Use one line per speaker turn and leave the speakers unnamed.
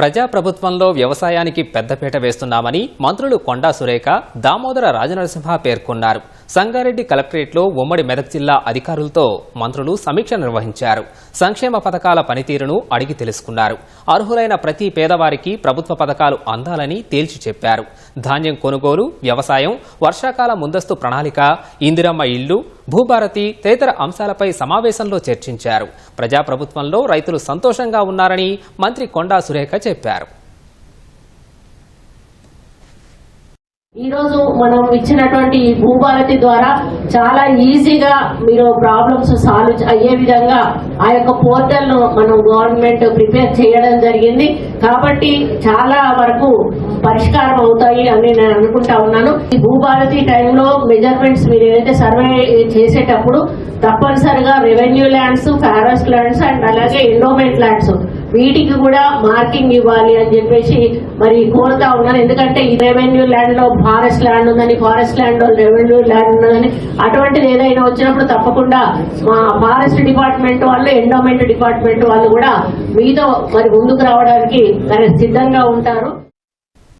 ప్రజాప్రభుత్వంలో వ్యవసాయానికి పెద్దపీట వేస్తున్నామని మంత్రులు కొండా సురేఖ దామోదర రాజనరసింహ పేర్కొన్నారు. సంగారెడ్డి కలెక్టరేట్లో ఉమ్మడి మెదక్ జిల్లా అధికారులతో మంత్రులు సమీక్ష నిర్వహించారు. సంక్షేమ పథకాల పనితీరును అడిగి తెలుసుకున్నారు. అర్హులైన ప్రతి పేదవారికి ప్రభుత్వ పథకాలు అందాలని తేల్చి చెప్పారు. ధాన్యం కొనుగోలు వ్యవసాయం వర్షాకాల ముందస్తు ప్రణాళిక ఇందిరమ్మ ఇళ్ళు భూభారతి తదితర అంశాలపై సమావేశంలో చర్చించారు. ప్రజాప్రభుత్వంలో రైతులు సంతోషంగా ఉన్నారని మంత్రి కొండా సురేఖ చెప్పారు.
ఈ రోజు మనం ఇచ్చినటువంటి ఈ భూభారతి ద్వారా చాలా ఈజీగా మీరు ప్రాబ్లమ్స్ సాల్వ్ అయ్యే విధంగా ఆ యొక్క పోర్టల్ను మనం గవర్నమెంట్ ప్రిపేర్ చేయడం జరిగింది. కాబట్టి చాలా వరకు పరిష్కారం అవుతాయి అని నేను అనుకుంటా ఉన్నాను. ఈ భూభారతి టైంలో మెజర్మెంట్స్ మీరు ఏదైతే సర్వే చేసేటప్పుడు తప్పనిసరిగా revenue lands forest lands and అలాగే ఎండోమెంట్ ల్యాండ్స్ వీటికి కూడా మార్కింగ్ ఇవ్వాలి అని చెప్పేసి మరి కోరుతా ఉన్నాను. ఎందుకంటే ఈ రెవెన్యూ ల్యాండ్లో ఫారెస్ట్ ల్యాండ్ ఉందని ఫారెస్ట్ ల్యాండ్లో రెవెన్యూ ల్యాండ్ ఉందని అటువంటిది ఏదైనా వచ్చినప్పుడు తప్పకుండా మా ఫారెస్ట్ డిపార్ట్మెంట్ వాళ్ళు ఎండోమెంట్ డిపార్ట్మెంట్ వాళ్ళు కూడా మీతో మరి ముందుకు రావడానికి మరి సిద్ధంగా ఉంటారు.